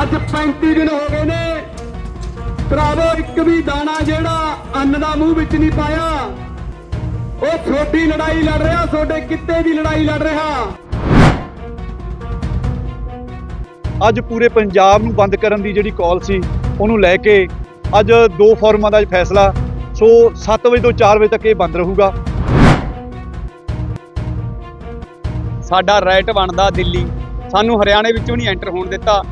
ਅੱਜ 35 ਦਿਨ ਹੋ ਗਏ ਨੇ। ਭਰਾਵੋ ਇੱਕ ਵੀ ਦਾਣਾ ਜਿਹੜਾ ਅੰਨ ਦਾ ਮੂੰਹ ਵਿੱਚ ਨਹੀਂ ਪਾਇਆ ਉਹ ਛੋਟੀ ਲੜਾਈ ਲੜ ਰਿਹਾ ਤੁਹਾਡੇ ਕਿੱਤੇ ਦੀ ਲੜਾਈ ਲੜ ਰਿਹਾ। ਅੱਜ ਪੂਰੇ ਪੰਜਾਬ ਨੂੰ ਬੰਦ ਕਰਨ ਦੀ ਜਿਹੜੀ ਕਾਲ ਸੀ ਉਹਨੂੰ ਲੈ ਕੇ ਅੱਜ ਦੋ ਫੋਰਮਾਂ ਦਾ ਫੈਸਲਾ। ਸੋ 7 ਵਜੇ ਤੋਂ 4 ਵਜੇ ਤੱਕ ਇਹ ਬੰਦ ਰਹੂਗਾ। ਸਾਡਾ ਰਾਈਟ ਬਣਦਾ ਦਿੱਲੀ। ਸਾਨੂੰ ਹਰਿਆਣੇ ਵਿੱਚੋਂ ਨਹੀਂ ਐਂਟਰ ਹੋਣ ਦਿੱਤਾ।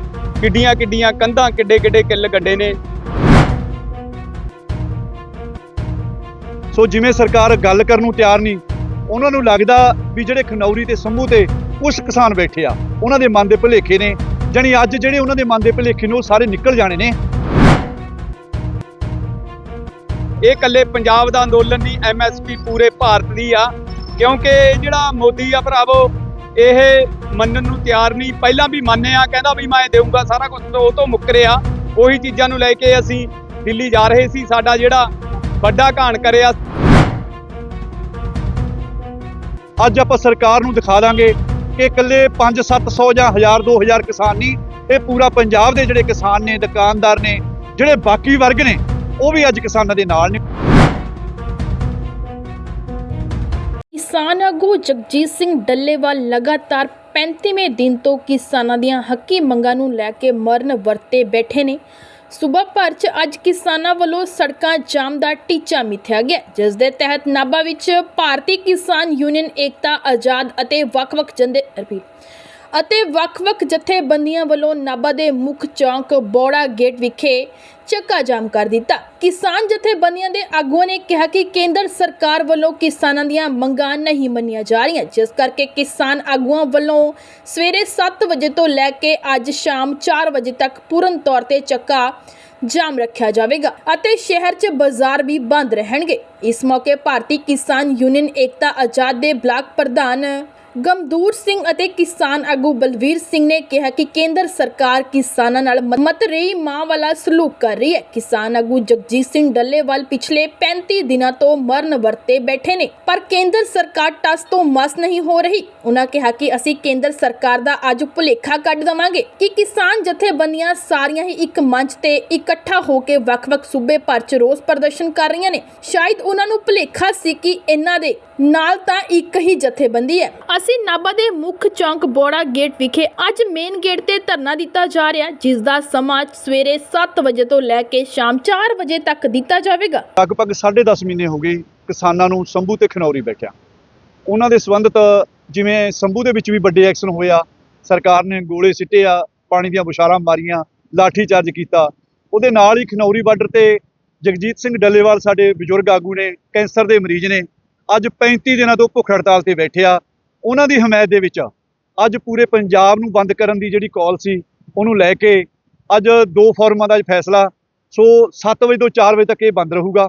ਕਿੱਡੀਆਂ ਕਿੱਡੀਆਂ ਕੰਧਾਂ ਕਿੱਡੇ ਕਿੱਡੇ ਕਿੱਲ ਗੱਡੇ ਨੇ। ਸੋ ਜਿਵੇਂ ਸਰਕਾਰ ਗੱਲ ਕਰਨ ਨੂੰ ਤਿਆਰ ਨਹੀਂ, ਉਹਨਾਂ ਨੂੰ ਲੱਗਦਾ ਵੀ ਜਿਹੜੇ ਖਨੌਰੀ ਤੇ ਸੰਭੂ ਤੇ ਕੁਝ ਕਿਸਾਨ ਬੈਠੇ ਆ, ਉਹਨਾਂ ਦੇ ਮਨ ਦੇ ਭੁਲੇਖੇ ਨੇ, ਜਾਣੀ ਅੱਜ ਜਿਹੜੇ ਉਹਨਾਂ ਦੇ ਮਨ ਦੇ ਭੁਲੇਖੇ ਨੇ, ਉਹ ਸਾਰੇ ਨਿਕਲ ਜਾਣੇ ਨੇ। ਇਹ ਇਕੱਲੇ ਪੰਜਾਬ ਦਾ ਅੰਦੋਲਨ ਨਹੀਂ ਐਮਐਸਪੀ ਪੂਰੇ ਭਾਰਤ ਦੀ ਆ, ਕਿਉਂਕਿ ਜਿਹੜਾ ਮੋਦੀ ਆ ਭਰਾਵੋ, ਇਹ ਮੰਨਣ ਨੂੰ ਤਿਆਰ ਨਹੀਂ। ਪਹਿਲਾਂ ਵੀ ਮੰਨਿਆ ਕਹਿੰਦਾ ਵੀ ਮੈਂ ਦੇਊਂਗਾ ਸਾਰਾ ਕੁਝ ਉਹ ਤੋਂ ਮੁੱਕਰਿਆ ਉਹੀ ਚੀਜ਼ਾਂ ਨੂੰ ਲੈ ਕੇ ਅਸੀਂ ਦਿੱਲੀ ਜਾ ਰਹੇ ਸੀ। ਸਾਡਾ ਜਿਹੜਾ ਵੱਡਾ ਘਾਣ ਕਰਿਆ ਅੱਜ ਆਪਾਂ ਸਰਕਾਰ ਨੂੰ ਦਿਖਾ ਦਾਂਗੇ ਕਿ ਇਕੱਲੇ 5 700 ਜਾਂ 1000 2000 ਕਿਸਾਨ ਨਹੀਂ, ਇਹ ਪੂਰਾ ਪੰਜਾਬ ਦੇ ਜਿਹੜੇ ਕਿਸਾਨ ਨੇ, ਦੁਕਾਨਦਾਰ ਨੇ, ਜਿਹੜੇ ਬਾਕੀ ਵਰਗ ਨੇ, ਉਹ ਵੀ ਅੱਜ ਕਿਸਾਨਾਂ ਦੇ ਨਾਲ ਨੇ। ਕਿਸਾਨ ਆਗੂ ਜਗਜੀਤ ਸਿੰਘ ਡੱਲੇਵਾਲ ਲਗਾਤਾਰ 35ਵੇਂ ਦਿਨ ਤੋਂ ਕਿਸਾਨਾਂ ਦੀਆਂ ਹੱਕੀ ਮੰਗਾਂ ਨੂੰ ਲੈ ਕੇ ਮਰਨ ਵਰਤੇ ਬੈਠੇ ਨੇ। ਸੂਬਾ ਭਰ 'ਚ ਅੱਜ ਕਿਸਾਨਾਂ ਵੱਲੋਂ ਸੜਕਾਂ ਜਾਮ ਦਾ ਟੀਚਾ ਮਿਥਿਆ ਗਿਆ। ਜਿਸ ਦੇ ਤਹਿਤ ਨਾਭਾ ਵਿੱਚ ਭਾਰਤੀ ਕਿਸਾਨ ਯੂਨੀਅਨ ਏਕਤਾ, ਆਜ਼ਾਦ ਅਤੇ ਵੱਖ-ਵੱਖ ਜੰਦੇ ਰਿਪੀਟ ਅਤੇ ਵੱਖ-ਵੱਖ ਜਥੇਬੰਦੀਆਂ ਵੱਲੋਂ ਨਾਭਾ ਦੇ ਮੁੱਖ ਚੌਂਕ ਬੋੜਾ ਗੇਟ ਵਿਖੇ ਚੱਕਾ ਜਾਮ ਕਰ ਦਿੱਤਾ। ਕਿਸਾਨ ਜਥੇਬੰਦੀਆਂ ਦੇ ਆਗੂਆਂ ਨੇ ਕਿਹਾ ਕਿ ਕੇਂਦਰ ਸਰਕਾਰ ਵੱਲੋਂ ਕਿਸਾਨਾਂ ਦੀਆਂ ਮੰਗਾਂ ਨਹੀਂ ਮੰਨੀਆਂ ਜਾ ਰਹੀਆਂ, ਜਿਸ ਕਰਕੇ ਕਿਸਾਨ ਆਗੂਆਂ ਵੱਲੋਂ ਸਵੇਰੇ 7 ਵਜੇ ਤੋਂ ਲੈ ਕੇ ਅੱਜ ਸ਼ਾਮ 4 ਵਜੇ ਤੱਕ ਪੂਰਨ ਤੌਰ ਤੇ ਚੱਕਾ ਜਾਮ ਰੱਖਿਆ ਜਾਵੇਗਾ ਅਤੇ ਸ਼ਹਿਰ 'ਚ ਬਾਜ਼ਾਰ ਵੀ ਬੰਦ ਰਹਿਣਗੇ। ਇਸ ਮੌਕੇ ਭਾਰਤੀ ਕਿਸਾਨ ਯੂਨੀਅਨ ਏਕਤਾ ਆਜ਼ਾਦ ਦੇ ਬਲਾਕ ਪ੍ਰਧਾਨ ਗਮਦੂਰ ਸਿੰਘ ਅਤੇ ਕਿਸਾਨ ਆਗੂ ਬਲਵੀਰ ਸਿੰਘ ਨੇ ਕਿਹਾ ਕਿ ਕੇਂਦਰ ਸਰਕਾਰ ਕਿਸਾਨਾਂ ਨਾਲ ਮ- ਮਾਂ ਵਾਲਾ ਸਲੂਕ ਕਰ ਰਹੀ ਹੈ। ਕਿਸਾਨ ਆਗੂ ਜਗਜੀਤ ਸਿੰਘ ਡੱਲੇਵਾਲ ਪਿਛਲੇ 35 ਦਿਨਾਂ ਤੋਂ ਮਰਨ ਵਰਤੇ ਬੈਠੇ ਨੇ, ਪਰ ਕੇਂਦਰ ਸਰਕਾਰ ਟਸ ਤੋਂ ਮਸ ਨਹੀਂ ਹੋ ਰਹੀ। ਉਹਨਾਂ ਕਿਹਾ ਕਿ ਅਸੀਂ ਕੇਂਦਰ ਸਰਕਾਰ ਦਾ ਅੱਜ ਭੁਲੇਖਾ ਕੱਢ ਦਵਾਂਗੇ ਕਿ ਕਿਸਾਨ ਜਥੇਬੰਦੀਆਂ ਸਾਰੀਆਂ ਹੀ ਇੱਕ ਮੰਚ ਤੇ ਇਕੱਠਾ ਹੋ ਕੇ ਵੱਖ-ਵੱਖ ਸੂਬੇ ਭਰ ਚ ਰੋਸ ਪ੍ਰਦਰਸ਼ਨ ਕਰ ਰਹੀਆਂ ਨੇ। ਸ਼ਾਇਦ ਉਹਨਾਂ ਨੂੰ ਭੁਲੇਖਾ ਸੀ ਕਿ ਇਹਨਾਂ ਦੇ ਨਾਲ ਤਾਂ ਇੱਕ ਹੀ ਜਥੇਬੰਦੀ ਹੈ। ਅਸੀਂ ਨਾਭਾ ਦੇ ਮੁੱਖ ਚੌਂਕ ਬੋੜਾ ਗੇਟ ਵਿਖੇ ਅੱਜ ਮੇਨ ਗੇਟ ਤੇ ਧਰਨਾ ਦਿੱਤਾ ਜਾ ਰਿਹਾ ਜਿਸ ਦਾ ਸਮਾਂ ਸਵੇਰੇ 7 ਵਜੇ ਤੋਂ ਲੈ ਕੇ ਸ਼ਾਮ 4 ਵਜੇ ਤੱਕ ਦਿੱਤਾ ਜਾਵੇਗਾ। ਲਗਭਗ 10.5 ਮਹੀਨੇ ਹੋ ਗਏ ਕਿਸਾਨਾਂ ਨੂੰ ਸੰਭੂ ਤੇ ਖਨੌਰੀ ਬੈਠਿਆ। ਉਹਨਾਂ ਦੇ ਸੰਬੰਧਤ ਜਿਵੇਂ ਸੰਭੂ ਦੇ ਵਿੱਚ ਵੀ ਵੱਡੇ ਐਕਸ਼ਨ ਹੋਇਆ ਸਰਕਾਰ ਨੇ ਗੋਲੇ ਸਿੱਟੇ ਆ, ਪਾਣੀ ਦੀਆਂ ਬੁਸ਼ਾਰਾਂ ਮਾਰੀਆਂ, ਲਾਠੀ ਚਾਰਜ ਕੀਤਾ। ਉਹਦੇ ਨਾਲ ਹੀ ਖਨੌਰੀ ਬਾਰਡਰ ਤੇ ਜਗਜੀਤ ਸਿੰਘ ਡੱਲੇਵਾਲ ਸਾਡੇ ਬਜ਼ੁਰਗ ਆਗੂ ਨੇ, ਕੈਂਸਰ ਦੇ ਮਰੀਜ਼ ਨੇ, ਅੱਜ 35 ਦਿਨਾਂ ਤੋਂ ਭੁੱਖ ਹੜਤਾਲ ਤੇ ਬੈਠੇ ਆ। ਉਹਨਾਂ ਦੀ ਹਮਾਇਤ ਦੇ ਵਿੱਚ ਅੱਜ ਪੂਰੇ ਪੰਜਾਬ ਨੂੰ ਬੰਦ ਕਰਨ ਦੀ ਜਿਹੜੀ ਕਾਲ ਸੀ, ਉਹਨੂੰ ਲੈ ਕੇ ਅੱਜ ਦੋ ਫੋਰਮਾਂ ਦਾ ਫੈਸਲਾ। ਸੋ 7 ਵਜੇ ਤੋਂ 4 ਵਜੇ ਤੱਕ ਇਹ ਬੰਦ ਰਹੂਗਾ।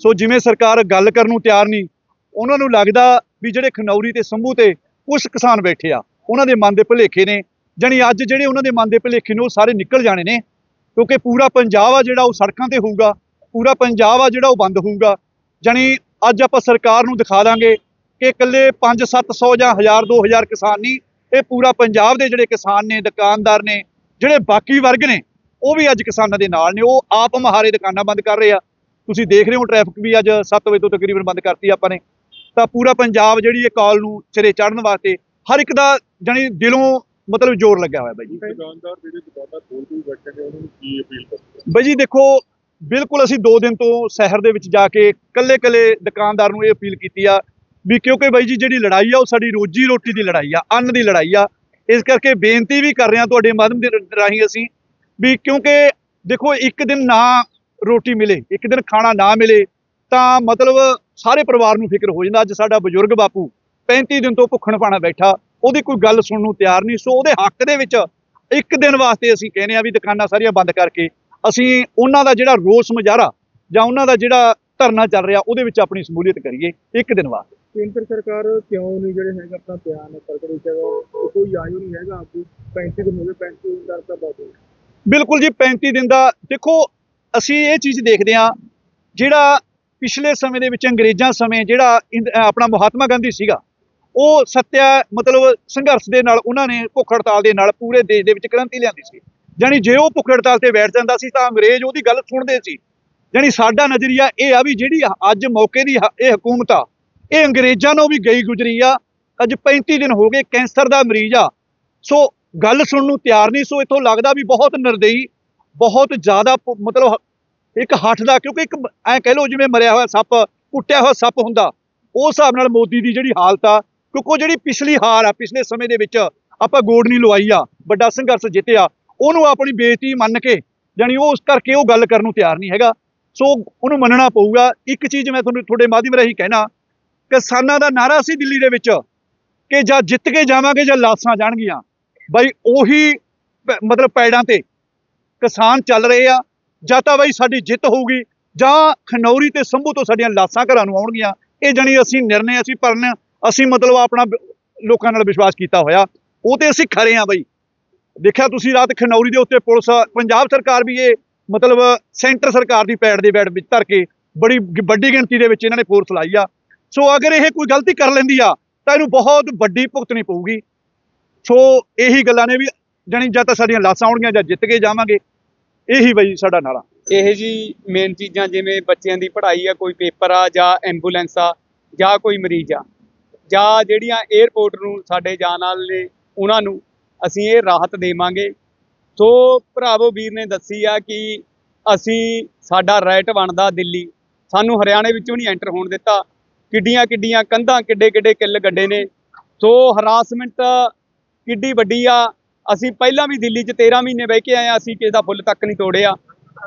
ਸੋ ਜਿਵੇਂ ਸਰਕਾਰ ਗੱਲ ਕਰਨ ਨੂੰ ਤਿਆਰ ਨਹੀਂ, ਉਹਨਾਂ ਨੂੰ ਲੱਗਦਾ ਵੀ ਜਿਹੜੇ ਖਨੌਰੀ ਤੇ ਸੰਭੂ ਤੇ ਕੁਝ ਕਿਸਾਨ ਬੈਠੇ ਆ, ਉਹਨਾਂ ਦੇ ਮਨ ਦੇ ਭੁਲੇਖੇ ਨੇ। ਜਾਣੀ ਅੱਜ ਜਿਹੜੇ ਉਹਨਾਂ ਦੇ ਮਨ ਦੇ ਭੁਲੇਖੇ ਨੇ, ਉਹ ਸਾਰੇ ਨਿਕਲ ਜਾਣੇ ਨੇ। ਕਿਉਂਕਿ ਪੂਰਾ ਪੰਜਾਬ ਆ ਜਿਹੜਾ ਉਹ ਸੜਕਾਂ ਤੇ ਹੋਊਗਾ, ਪੂਰਾ ਪੰਜਾਬ ਆ ਜਿਹੜਾ ਉਹ ਬੰਦ ਹੋਊਗਾ। ਜਾਣੀ ਅੱਜ ਆਪਾਂ ਸਰਕਾਰ ਨੂੰ ਦਿਖਾ ਦਾਂਗੇ ਕਿ ਇਕੱਲੇ 5 700 ਜਾਂ 1000 2000 ਕਿਸਾਨ ਨਹੀਂ ਇਹ ਪੂਰਾ ਪੰਜਾਬ ਦੇ ਜਿਹੜੇ ਕਿਸਾਨ ਨੇ ਦੁਕਾਨਦਾਰ ਨੇ ਜਿਹੜੇ ਬਾਕੀ ਵਰਗ ਨੇ ਉਹ ਵੀ ਅੱਜ ਕਿਸਾਨਾਂ ਦੇ ਨਾਲ ਨੇ। ਉਹ ਆਪ ਮਹਾਰੇ ਦੁਕਾਨਾਂ ਬੰਦ ਕਰ ਰਹੇ ਆ। ਤੁਸੀਂ ਦੇਖ ਰਹੇ ਹੋ ਟ੍ਰੈਫਿਕ ਵੀ ਅੱਜ 7 ਵਜੇ ਤੋਂ ਤਕਰੀਬਨ ਬੰਦ ਕਰਤੀ ਆਪਾਂ ਨੇ। ਤਾਂ ਪੂਰਾ ਪੰਜਾਬ ਜਿਹੜੀ ਇਹ ਕਾਲ ਨੂੰ ਸਿਰੇ ਚੜ੍ਹਨ ਵਾਸਤੇ ਹਰ ਇੱਕ ਦਾ ਜਾਣੀ ਦਿਲੋਂ ਮਤਲਬ ਜ਼ੋਰ ਲੱਗਿਆ ਹੋਇਆ ਬਾਈ ਜੀ। ਦੁਕਾਨਦਾਰ ਜਿਹੜੇ ਦੁਕਾਨਾਂ ਖੋਲ ਕੇ ਬੈਠੇ ਨੇ ਉਹਨਾਂ ਨੂੰ ਕੀ ਅਪੀਲ ਕਰਦੇ ਬਾਈ ਜੀ ਦੇਖੋ ਬਿਲਕੁਲ ਅਸੀਂ 2 ਦਿਨ ਤੋਂ ਸ਼ਹਿਰ ਦੇ ਵਿੱਚ ਜਾ ਕੇ ਕੱਲੇ-ਕੱਲੇ ਦੁਕਾਨਦਾਰ ਨੂੰ ਇਹ ਅਪੀਲ ਕੀਤੀ ਆ ਵੀ ਕਿਉਂਕਿ ਬਾਈ ਜੀ ਜਿਹੜੀ ਲੜਾਈ ਆ ਉਹ ਸਾਡੀ ਰੋਜੀ ਰੋਟੀ ਦੀ ਲੜਾਈ ਆ, ਅੰਨ ਦੀ ਲੜਾਈ ਆ। ਇਸ ਕਰਕੇ ਬੇਨਤੀ ਵੀ ਕਰ ਰਹੇ ਹਾਂ ਤੁਹਾਡੇ ਮਾਧਿਅਮ ਦੇ ਰਾਹੀਂ ਅਸੀਂ ਵੀ ਕਿਉਂਕਿ ਦੇਖੋ ਇੱਕ ਦਿਨ ਨਾ ਰੋਟੀ ਮਿਲੇ, ਇੱਕ ਦਿਨ ਖਾਣਾ ਨਾ ਮਿਲੇ, ਤਾਂ ਮਤਲਬ ਸਾਰੇ ਪਰਿਵਾਰ ਨੂੰ ਫਿਕਰ ਹੋ ਜਾਂਦਾ। ਅੱਜ ਸਾਡਾ ਬਜ਼ੁਰਗ ਬਾਪੂ 35 ਦਿਨ ਤੋਂ ਭੁੱਖਣ ਪਾਣਾ ਬੈਠਾ, ਉਹਦੀ ਕੋਈ ਗੱਲ ਸੁਣਨ ਨੂੰ ਤਿਆਰ ਨਹੀਂ। ਸੋ ਉਹਦੇ ਹੱਕ ਦੇ ਵਿੱਚ ਇੱਕ ਦਿਨ ਵਾਸਤੇ ਅਸੀਂ ਕਹਿੰਦੇ ਆ ਵੀ ਦੁਕਾਨਾਂ ਸਾਰੀਆਂ ਬੰਦ ਕਰਕੇ ਅਸੀਂ ਉਹਨਾਂ ਦਾ ਜਿਹੜਾ ਰੋਸ ਮੁਜ਼ਾਹਰਾ ਜਾਂ ਉਹਨਾਂ ਦਾ ਜਿਹੜਾ ਧਰਨਾ ਚੱਲ ਰਿਹਾ, ਉਹਦੇ ਵਿੱਚ ਆਪਣੀ ਸ਼ਮੂਲੀਅਤ ਕਰੀਏ, ਇੱਕ ਦਿਨ ਵਾਸਤੇ। ਕੇਂਦਰ ਸਰਕਾਰ ਕਿਉਂ ਨਹੀਂ ਜਿਹੜੇ ਹੈਗਾ ਆਪਣਾ ਬਿਆਨ ਪ੍ਰਗਟ ਵਿੱਚ ਉਹ ਕੋਈ ਆਈ ਨਹੀਂ ਹੈਗਾ ਆਪੂ। 35 ਦਿਨ ਹੋ ਗਏ 35 ਦਿਨ ਦਾ ਤਾਂ ਬਾਤ ਬਿਲਕੁਲ ਜੀ 35 ਦਿਨ ਦਾ। ਦੇਖੋ, ਅਸੀਂ ਇਹ ਚੀਜ਼ ਦੇਖਦੇ ਹਾਂ, ਜਿਹੜਾ ਪਿਛਲੇ ਸਮੇਂ ਦੇ ਵਿੱਚ ਅੰਗਰੇਜ਼ਾਂ ਸਮੇਂ ਜਿਹੜਾ ਆਪਣਾ ਮਹਾਤਮਾ ਗਾਂਧੀ ਸੀਗਾ, ਉਹ ਸੱਤਿਆ, ਮਤਲਬ ਸੰਘਰਸ਼ ਦੇ ਨਾਲ ਉਹਨਾਂ ਨੇ ਭੁੱਖ ਹੜਤਾਲ ਦੇ ਨਾਲ ਪੂਰੇ ਦੇਸ਼ ਦੇ ਵਿੱਚ ਕ੍ਰਾਂਤੀ ਲਿਆਂਦੀ ਸੀ। ਜਾਣੀ ਜੇ ਉਹ ਭੁੱਖ ਹੜਤਾਲ ਤੇ ਬੈਠ ਜਾਂਦਾ ਸੀ ਤਾਂ ਅੰਗਰੇਜ਼ ਉਹਦੀ ਗੱਲ ਸੁਣਦੇ ਸੀ। ਜਾਣੀ ਸਾਡਾ ਨਜ਼ਰੀਆ ਇਹ ਆ ਵੀ ਜਿਹੜੀ ਅੱਜ ਮੌਕੇ ਦੀ ਇਹ ਹਕੂਮਤ ਆ ਇਹ ਅੰਗਰੇਜ਼ਾਂ ਨੂੰ ਵੀ ਗਈ ਗੁਜਰੀ ਆ। ਅੱਜ 35 ਦਿਨ ਹੋ ਗਏ, ਕੈਂਸਰ ਦਾ ਮਰੀਜ਼ ਆ। ਸੋ ਗੱਲ ਸੁਣਨ ਨੂੰ ਤਿਆਰ ਨਹੀਂ, ਸੋ ਇਥੋਂ ਲੱਗਦਾ ਵੀ ਬਹੁਤ ਨਿਰਦਈ, ਬਹੁਤ ਜ਼ਿਆਦਾ ਪ- ਮਤਲਬ ਇੱਕ ਹੱਠ ਦਾ, ਕਿਉਂਕਿ ਇੱਕ ਐ ਕਹਿ ਲਓ ਜਿਵੇਂ ਮਰਿਆ ਹੋਇਆ ਸੱਪ, ਕੁੱਟਿਆ ਹੋਇਆ ਸੱਪ ਹੁੰਦਾ। ਉਸ ਹਿਸਾਬ ਨਾਲ ਮੋਦੀ ਦੀ ਜਿਹੜੀ ਹਾਲਤ ਆ, ਕਿਉਂਕਿ ਉਹ ਜਿਹੜੀ ਪਿਛਲੀ ਹਾਰ ਆ, ਪਿਛਲੇ ਸਮੇਂ ਦੇ ਵਿੱਚ ਆਪਾਂ ਗੋੜ ਨਹੀਂ ਲਵਾਈ ਆ, ਵੱਡਾ ਸੰਘਰਸ਼ ਜਿੱਤਿਆ, ਉਹਨੂੰ ਆਪਣੀ ਬੇਇੱਜ਼ਤੀ ਮੰਨ ਕੇ, ਜਾਣੀ ਉਹ ਉਸ ਕਰਕੇ ਉਹ ਗੱਲ ਕਰਨ ਨੂੰ ਤਿਆਰ ਨਹੀਂ ਹੈਗਾ। ਸੋ ਉਹਨੂੰ ਮੰਨਣਾ ਪਊਗਾ। ਇੱਕ ਚੀਜ਼ ਮੈਂ ਤੁਹਾਨੂੰ ਤੁਹਾਡੇ ਮਾਧਿਅਮ ਰਾਹੀਂ ਕਹਿਣਾ ਕਿਸਾਨਾਂ ਦਾ ਨਾਰਾ ਸੀ ਦਿੱਲੀ ਦੇ ਵਿੱਚ ਕਿ ਜਾਂ ਜਿੱਤ ਕੇ ਜਾਵਾਂਗੇ ਜਾਂ ਲਾਸਾਂ ਜਾਣਗੀਆਂ। ਬਾਈ ਉਹੀ ਪ- ਮਤਲਬ ਪੈੜਾਂ ਤੇ ਕਿਸਾਨ ਚੱਲ ਰਹੇ ਆ, ਜਾਂ ਤਾਂ ਬਾਈ ਸਾਡੀ ਜਿੱਤ ਹੋਊਗੀ, ਜਾਂ ਖਨੌਰੀ ਤੇ ਸੰਭੂ ਤੋਂ ਸਾਡੀਆਂ ਲਾਸਾਂ ਘਰਾਂ ਨੂੰ ਆਉਣਗੀਆਂ। ਇਹ ਜਣੀ ਅਸੀਂ ਨਿਰਣੇ ਅਸੀਂ ਪਰਨ ਅਸੀਂ ਮਤਲਬ ਆਪਣਾ ਲੋਕਾਂ ਨਾਲ ਵਿਸ਼ਵਾਸ ਕੀਤਾ ਹੋਇਆ। ਉਹ ਤੇ ਅਸੀਂ ਖਰੇ ਆ ਬਾਈ। ਦੇਖਿਆ ਤੁਸੀਂ ਰਾਤ ਖਨੌਰੀ ਦੇ ਉੱਤੇ ਪੁਲਿਸ, ਪੰਜਾਬ ਸਰਕਾਰ ਵੀ ਇਹ ਮਤਲਬ ਸੈਂਟਰ ਸਰਕਾਰ ਦੀ ਪੈੜ ਦੇ ਬੈੜ ਵਿੱਚ ਧਰ ਕੇ ਬੜੀ ਵੱਡੀ ਗਿਣਤੀ ਦੇ ਵਿੱਚ ਇਹਨਾਂ ਨੇ ਫੋਰਸ ਲਾਈ ਆ। ਸੋ ਅਗਰ ਇਹ ਕੋਈ ਗਲਤੀ ਕਰ ਲੈਂਦੀ ਆ, ਤਾਂ ਇਹਨੂੰ ਬਹੁਤ ਵੱਡੀ ਭੁਗਤਣੀ ਪਊਗੀ। ਸੋ ਇਹੀ ਗੱਲਾਂ ਨੇ ਵੀ, ਜਾਣੀ ਜਾਂ ਤਾਂ ਸਾਡੀਆਂ ਲਾਸਾਂ ਆਉਣਗੀਆਂ ਜਾਂ ਜਿੱਤ ਕੇ ਜਾਵਾਂਗੇ। ਇਹੀ ਬਈ ਸਾਡਾ ਨਾਰਾ। ਇਹ ਜੀ ਮੇਨ ਚੀਜ਼ਾਂ ਜਿਵੇਂ ਬੱਚਿਆਂ ਦੀ ਪੜ੍ਹਾਈ ਆ, ਕੋਈ ਪੇਪਰ ਆ ਜਾਂ ਐਂਬੂਲੈਂਸ ਆ ਜਾਂ ਕੋਈ ਮਰੀਜ਼ ਆ, ਜਾਂ ਜਿਹੜੀਆਂ 에ਅਰਪੋਰਟ ਨੂੰ ਸਾਡੇ ਜਾਣ ਵਾਲੇ ਨੇ ਉਹਨਾਂ ਨੂੰ ਅਸੀਂ ਇਹ ਰਾਹਤ ਦੇਵਾਂਗੇ। ਸੋ ਭਰਾਵੋ, ਵੀਰ ਨੇ ਦੱਸੀ ਆ ਕਿ ਅਸੀਂ, ਸਾਡਾ ਰਾਈਟ ਬਣਦਾ ਦਿੱਲੀ। ਸਾਨੂੰ ਹਰਿਆਣੇ ਵਿੱਚੋਂ ਨਹੀਂ ਐਂਟਰ ਹੋਣ ਦਿੱਤਾ। ਕਿੱਡੀਆਂ ਕਿੱਡੀਆਂ ਕੰਧਾਂ ਕਿੱਡੇ ਕਿੱਡੇ ਕਿੱਲ ਗੱਡੇ ਨੇ। ਸੋ ਹਰਾਸਮੈਂਟ ਕਿੱਡੀ ਵੱਡੀ ਆ। ਅਸੀਂ ਪਹਿਲਾਂ ਵੀ ਦਿੱਲੀ 'ਚ 13 ਮਹੀਨੇ ਬਹਿ ਕੇ ਆਏ ਆ, ਅਸੀਂ ਕਿਸੇ ਦਾ ਫੁੱਲ ਤੱਕ ਨਹੀਂ ਤੋੜਿਆ।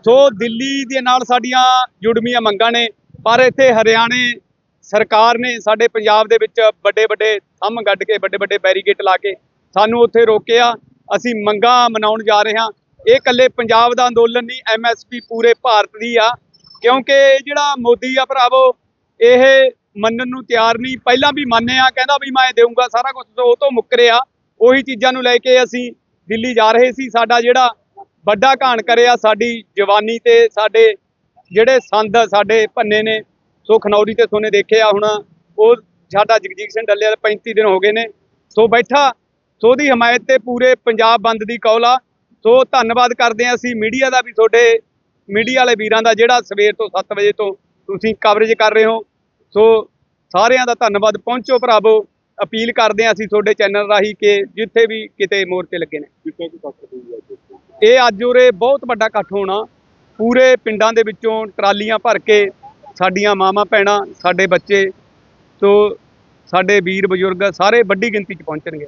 ਸੋ ਦਿੱਲੀ ਦੇ ਨਾਲ ਸਾਡੀਆਂ ਜੁੜਮੀਆਂ ਮੰਗਾਂ ਨੇ, ਪਰ ਇੱਥੇ ਹਰਿਆਣੇ ਸਰਕਾਰ ਨੇ ਸਾਡੇ ਪੰਜਾਬ ਦੇ ਵਿੱਚ ਵੱਡੇ ਵੱਡੇ ਥੰਮ ਗੱਡ ਕੇ, ਵੱਡੇ ਵੱਡੇ ਬੈਰੀਗੇਟ ਲਾ ਕੇ ਸਾਨੂੰ ਉੱਥੇ ਰੋਕਿਆ। ਅਸੀਂ ਮੰਗਾਂ ਮਨਾਉਣ ਜਾ ਰਹੇ ਹਾਂ। ਇਹ ਇਕੱਲੇ ਪੰਜਾਬ ਦਾ ਅੰਦੋਲਨ ਨਹੀਂ ਐਮਐਸਪੀ ਪੂਰੇ ਭਾਰਤ ਦੀ ਆ। ਕਿਉਂਕਿ ਜਿਹੜਾ ਮੋਦੀ ਆ ਭਰਾਵੋ, ਇਹ ਮੰਨਣ ਨੂੰ ਤਿਆਰ ਨਹੀਂ। ਪਹਿਲਾਂ ਵੀ ਮੰਨਿਆ ਕਹਿੰਦਾ ਵੀ ਮੈਂ ਦੇਊਂਗਾ ਸਾਰਾ ਕੁਝ ਉਹ ਤੋਂ ਮੁੱਕਰਿਆ ਉਹੀ ਚੀਜ਼ਾਂ ਨੂੰ ਲੈ ਕੇ ਅਸੀਂ ਦਿੱਲੀ ਜਾ ਰਹੇ ਸੀ। ਸਾਡਾ ਜਿਹੜਾ ਵੱਡਾ ਘਾਣ ਕਰਿਆ ਸਾਡੀ ਜਵਾਨੀ ਤੇ, ਸਾਡੇ ਜਿਹੜੇ ਸੰਦ ਸਾਡੇ ਭੰਨੇ ਨੇ, ਸੋ ਖਨੌਰੀ ਤੇ ਸੋਨੇ ਦੇਖਿਆ ਹੁਣ। ਉਹ ਸਾਡਾ ਜਗਜੀਤ ਸਿੰਘ ਡੱਲੇ ਵਾਲੇ 35 ਦਿਨ ਹੋ ਗਏ ਨੇ। ਸੋ ਬੈਠਾ, ਸੋ ਉਹਦੀ ਹਮਾਇਤ ਤੇ ਪੂਰੇ ਪੰਜਾਬ ਬੰਦ ਦੀ ਕੌਲ ਆ। ਸੋ ਧੰਨਵਾਦ ਕਰਦੇ ਹਾਂ ਅਸੀਂ ਮੀਡੀਆ ਦਾ ਵੀ, ਤੁਹਾਡੇ ਮੀਡੀਆ ਵਾਲੇ ਵੀਰਾਂ ਦਾ ਜਿਹੜਾ ਸਵੇਰ ਤੋਂ 7 ਵਜੇ ਤੋਂ ਤੁਸੀਂ ਕਵਰੇਜ ਕਰ ਰਹੇ ਹੋ। ਸੋ ਸਾਰਿਆਂ ਦਾ ਧੰਨਵਾਦ। ਪਹੁੰਚੋ ਭਰਾਵੋ। ਅਪੀਲ ਕਰਦੇ ਹਾਂ ਅਸੀਂ ਤੁਹਾਡੇ ਚੈਨਲ ਰਾਹੀਂ ਕਿ ਜਿੱਥੇ ਵੀ ਕਿਤੇ ਮੋਰਚੇ ਲੱਗੇ ਨੇ। ਇਹ ਅੱਜ ਉਰੇ ਬਹੁਤ ਵੱਡਾ ਇਕੱਠ ਹੋਣਾ। ਪੂਰੇ ਪਿੰਡਾਂ ਦੇ ਵਿੱਚੋਂ ਟਰਾਲੀਆਂ ਭਰ ਕੇ ਸਾਡੀਆਂ ਮਾਵਾਂ ਭੈਣਾਂ ਸਾਡੇ ਬੱਚੇ ਸੋ ਸਾਡੇ ਵੀਰ ਬਜ਼ੁਰਗ ਸਾਰੇ ਵੱਡੀ ਗਿਣਤੀ 'ਚ ਪਹੁੰਚਣਗੇ।